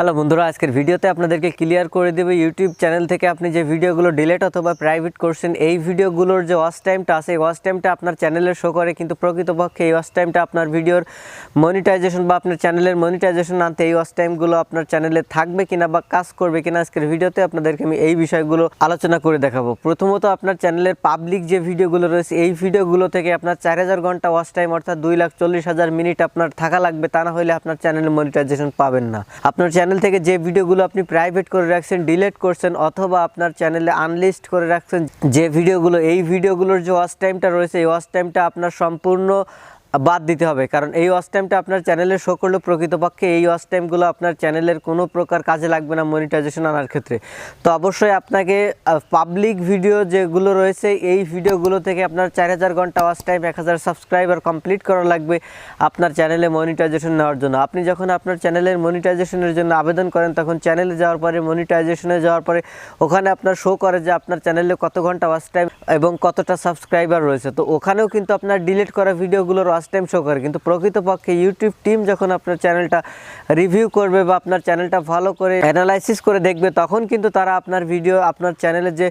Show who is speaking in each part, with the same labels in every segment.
Speaker 1: Hello বন্ধুরা, আজকের ভিডিওতে আপনাদেরকে ক্লিয়ার করে দেবে ইউটিউব চ্যানেল থেকে আপনি যে ভিডিওগুলো ডিলেট অথবা প্রাইভেট করছেন, এই ভিডিওগুলোর যে ওয়াচ টাইমটা আছে ওয়াচ টাইমটা আপনার চ্যানেলে শো করে, কিন্তু প্রকৃতপক্ষে এই ওয়াচ টাইমটা আপনার ভিডিওর মনিটাইজেশন বা আপনার চ্যানেলের মনিটাইজেশন আনতে এই ওয়াচ টাইমগুলো আপনার চ্যানেলে থাকবে কিনা বা কাজ করবে কিনা আজকের ভিডিওতে আপনাদেরকে আমি এই বিষয়গুলো আলোচনা করে দেখাবো। প্রথমত আপনার চ্যানেলের পাবলিক যে ভিডিওগুলো রয়েছে, এই ভিডিওগুলো থেকে আপনার চার হাজার ঘণ্টা ওয়াচ টাইম অর্থাৎ দুই লাখ চল্লিশ হাজার মিনিট আপনার থাকা লাগবে, তা না হলে আপনার চ্যানেলে মনিটাইজেশন পাবেন না। আপনার চ্যানেল থেকে যে ভিডিওগুলো আপনি প্রাইভেট করে রাখছেন ডিলেট করছেন অথবা আপনার চ্যানেলে আনলিস্ট করে রাখছেন, যে ভিডিওগুলো এই ভিডিওগুলোর যে ওয়াচ টাইমটা রয়েছে, এই ওয়াচ টাইমটা আপনার সম্পূর্ণ বাদ দিতে হবে। কারণ এই ওয়াচ টাইমটা আপনার চ্যানেলে শো করলে প্রকৃতপক্ষে এই ওয়াচ টাইমগুলো আপনার চ্যানেলের কোনো প্রকার কাজে লাগবে না মনিটাইজেশন আনার ক্ষেত্রে। তো অবশ্যই আপনাকে পাবলিক ভিডিও যেগুলো রয়েছে, এই ভিডিওগুলো থেকে আপনার চার হাজার ঘণ্টা ওয়াচ টাইম এক হাজার সাবস্ক্রাইবার কমপ্লিট করা লাগবে আপনার চ্যানেলে মনিটাইজেশন নেওয়ার জন্য। আপনি যখন আপনার চ্যানেলের মনিটাইজেশনের জন্য আবেদন করেন, তখন চ্যানেলে যাওয়ার পরে মনিটাইজেশনে যাওয়ার পরে, ওখানে আপনার শো করে যে আপনার চ্যানেলে কত ঘণ্টা ওয়াচ টাইম এবং কতটা সাবস্ক্রাইবার রয়েছে। তো ওখানেও কিন্তু আপনার ডিলিট করা ভিডিওগুলোর ওয়াচ টাইম শো করে। কিন্তু প্রকৃতপক্ষে ইউটিউব টিম যখন আপনার চ্যানেলটা রিভিউ করবে বা আপনার চ্যানেলটা ভালো করে অ্যানালাইসিস করে দেখবে, তখন কিন্তু তারা আপনার ভিডিও আপনার চ্যানেলে যে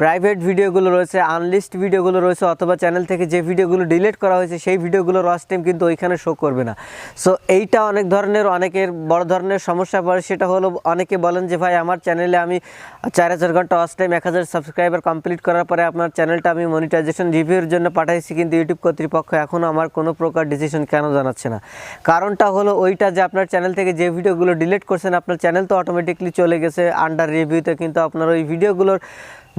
Speaker 1: প্রাইভেট ভিডিওগুলো রয়েছে আনলিস্ট ভিডিওগুলো রয়েছে, অথবা চ্যানেল থেকে যে ভিডিওগুলো ডিলিট করা হয়েছে, সেই ভিডিওগুলোর ওয়াচ টাইম কিন্তু ওইখানে শো করবে না। সো এইটা অনেক ধরনের, অনেকের বড় ধরনের সমস্যা পড়ে। সেটা হলো, অনেকে বলেন যে, ভাই, আমার চ্যানেলে আমি চার হাজার ঘণ্টা ওয়াচ টাইম এক হাজার সাবস্ক্রাইবার কমপ্লিট করার পরে আপনার চ্যানেলটা আমি মনিটাইজেশন রিভিউর জন্য পাঠাইছি, কিন্তু ইউটিউব কর্তৃপক্ষ এখনও আমার কোনো প্রকার ডিসিশন কেন জানাচ্ছে না? কারণটা হলো ওইটা যে আপনার চ্যানেল থেকে যে ভিডিওগুলো ডিলিট করছেন, আপনার চ্যানেল তো অটোমেটিকলি চলে গেছে। আন্ডার রিভিউতে কিন্তু আপনার ওই ভিডিওগুলোর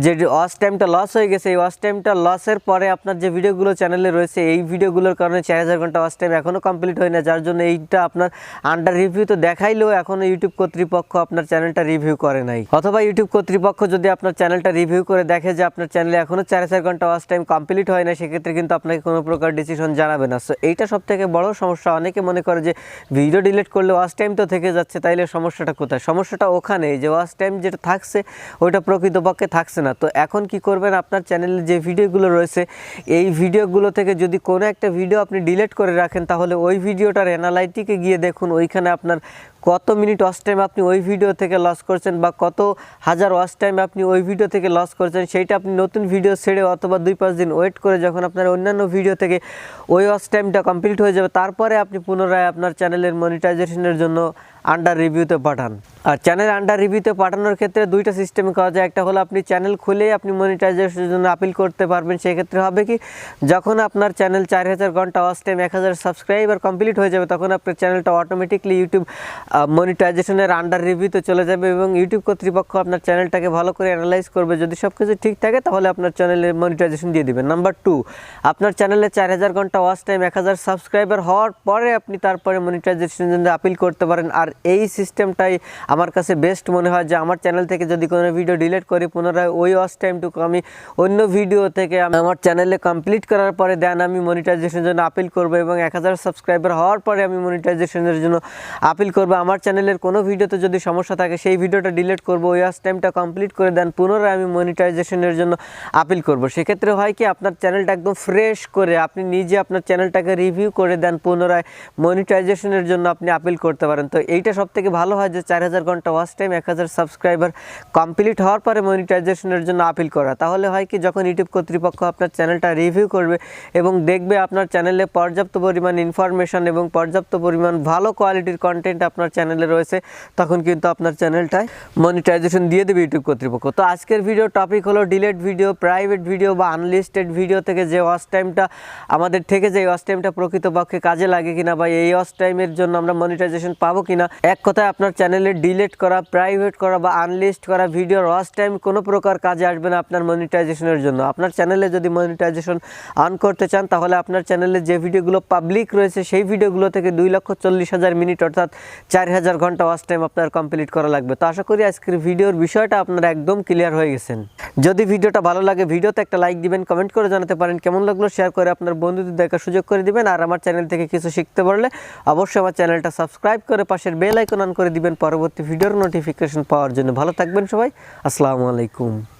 Speaker 1: যে ওয়াচ টাইমটা লস হয়ে গেছে, এই ওয়াচ টাইমটা লসের পরে আপনার যে ভিডিওগুলো চ্যানেলে রয়েছে, এই ভিডিওগুলোর কারণে চার হাজার ঘণ্টা ওয়াচ টাইম এখনও কমপ্লিট হয় না, যার জন্য এইটা আপনার আন্ডার রিভিউ তো দেখাইলেও এখনও ইউটিউব কর্তৃপক্ষ আপনার চ্যানেলটা রিভিউ করে নাই। অথবা ইউটিউব কর্তৃপক্ষ যদি আপনার চ্যানেলটা রিভিউ করে দেখে যে আপনার চ্যানেলে এখনও চার হাজার ঘণ্টা ওয়াচ টাইম কমপ্লিট হয় না, সেক্ষেত্রে কিন্তু আপনাকে কোনো প্রকার ডিসিশন জানাবে না। সো এইটা সব থেকে বড় সমস্যা। অনেকে মনে করে যে ভিডিও ডিলিট করলে ওয়াচ টাইম তো থেকে যাচ্ছে, তাইলে সমস্যাটা কোথায়? সমস্যাটা ওখানে যে ওয়াচ টাইম যেটা থাকছে, ওইটা প্রকৃতপক্ষে থাকছে না। তো এখন কি করবেন? আপনার চ্যানেলে যে ভিডিওগুলো রয়েছে, এই ভিডিওগুলো থেকে যদি কোনো একটা ভিডিও আপনি ডিলেট করে রাখেন, তাহলে ওই ভিডিওটার অ্যানালাইটিকে গিয়ে দেখুন, ওইখানে আপনার কত মিনিট ওয়াচ টাইম আপনি ওই ভিডিও থেকে লস করছেন বা কত হাজার ওয়াচ টাইম আপনি ওই ভিডিও থেকে লস করছেন, সেইটা আপনি নতুন ভিডিও ছেড়ে অথবা দুই পাঁচ দিন ওয়েট করে যখন আপনার অন্যান্য ভিডিও থেকে ওই ওয়াচ টাইমটা কমপ্লিট হয়ে যাবে, তারপরে আপনি পুনরায় আপনার চ্যানেলের মনিটাইজেশনের জন্য আন্ডার রিভিউতে পাঠান। আর চ্যানেল আন্ডার রিভিউতে পাঠানোর ক্ষেত্রে দুইটা সিস্টেমে করা যায়, একটা হলো আপনি চ্যানেল খুলেই আপনি মনিটাইজেশনের জন্য আপিল করতে পারবেন, সেক্ষেত্রে হবে কি, যখন আপনার চ্যানেল চার হাজার ঘণ্টা ওয়াচ টাইম এক হাজার সাবস্ক্রাইবার কমপ্লিট হয়ে যাবে, তখন আপনার চ্যানেলটা অটোমেটিকলি ইউটিউব মনিটাইজেশনের আন্ডার রিভিউতে চলে যাবে এবং ইউটিউব কর্তৃপক্ষ আপনার চ্যানেলটাকে ভালো করে অ্যানালাইজ করবে। যদি সব কিছু ঠিক থাকে, তাহলে আপনার চ্যানেলে মনিটাইজেশন দিয়ে দিবেন। নাম্বার টু আপনার চ্যানেলে চার হাজার ঘণ্টা ওয়াচ টাইম এক হাজার সাবস্ক্রাইবার হওয়ার পরে আপনি তারপরে মনিটাইজেশনের জন্য আপিল করতে পারেন। আর এই সিস্টেমটাই আমার কাছে বেস্ট মনে হয় যে, আমার চ্যানেল থেকে যদি কোনো ভিডিও ডিলিট করি, পুনরায় ওই ওয়াচ টাইমটুকু আমি অন্য ভিডিও থেকে আমি আমার চ্যানেলে কমপ্লিট করার পরে দেন আমি মনিটাইজেশনের জন্য আপিল করব এবং এক হাজার সাবস্ক্রাইবার হওয়ার পরে আমি মনিটাইজেশনের জন্য আপিল করব। আমার চ্যানেলের কোনো ভিডিওতে যদি সমস্যা থাকে, সেই ভিডিওটা ডিলিট করব, ওই ওয়াচ টাইমটা কমপ্লিট করে দেন, পুনরায় আমি মনিটাইজেশনের জন্য আপিল করব। সেক্ষেত্রে হয় কি, আপনার চ্যানেলটা একদম ফ্রেশ করে আপনি নিজে আপনার চ্যানেলটাকে রিভিউ করে দেন, পুনরায় মনিটাইজেশনের জন্য আপনি আপিল করতে পারেন। তো এইটা সব থেকে ভালো হয় যে চার হাজার ঘণ্টা ওয়াচ টাইম এক হাজার সাবস্ক্রাইবার কমপ্লিট হওয়ার পরে মনিটাইজেশনের জন্য আপিল করা। তাহলে হয় কি, যখন ইউটিউব কর্তৃপক্ষ আপনার চ্যানেলটা রিভিউ করবে এবং দেখবে আপনার চ্যানেলে পর্যাপ্ত পরিমাণ ইনফরমেশন এবং পর্যাপ্ত পরিমাণ ভালো কোয়ালিটির কন্টেন্ট আপনার চ্যানেলে রয়েছে, তখন কিন্তু আপনার চ্যানেলটায় মনিটাইজেশন দিয়ে দেবে ইউটিউব কর্তৃপক্ষ। তো আজকের ভিডিও টপিক হলো ডিলেট ভিডিও প্রাইভেট ভিডিও বা আনলিস্টেড ভিডিও থেকে যে ওয়াচ টাইমটা আমাদের থেকে যে ওয়াচ টাইমটা প্রকৃতপক্ষে কাজে লাগে কিনা বা এই ওয়াচ টাইমের জন্য আমরা মনিটাইজেশন পাবো কিনা, এক কথায় আপনার চ্যানেলে ডিলিট করা প্রাইভেট করা বা আনলিস্ট করা ভিডিওর ওয়াচ টাইম কোনো প্রকার কাজে আসবে না আপনার মনিটাইজেশনের জন্য। আপনার চ্যানেলে যদি মনিটাইজেশন অন করতে চান, তাহলে আপনার চ্যানেলে যে ভিডিওগুলো পাবলিক রয়েছে, সেই ভিডিওগুলো থেকে দুই লক্ষ চল্লিশ হাজার মিনিট অর্থাৎ চার হাজার ঘণ্টা ওয়াচ টাইম আপনার কমপ্লিট করা লাগবে। তো আশা করি আজকের ভিডিওর বিষয়টা আপনারা একদম ক্লিয়ার হয়ে গেছেন। যদি ভিডিওটা ভালো লাগে, ভিডিওতে একটা লাইক দিবেন কমেন্ট করে জানাতে পারেন কেমন লাগল শেয়ার করে আপনার বন্ধুদের দেখার সুযোগ করে দিবেন, আর আমার চ্যানেল থেকে কিছু শিখতে পারলে অবশ্যই আমার চ্যানেলটা সাবস্ক্রাইব করে পাশের বেল আইকন অন করে দিবেন, পরবর্তী ভিডিওর নোটিফিকেশন পাওয়ার জন্য। ভালো থাকবেন সবাই, আসসালামু আলাইকুম।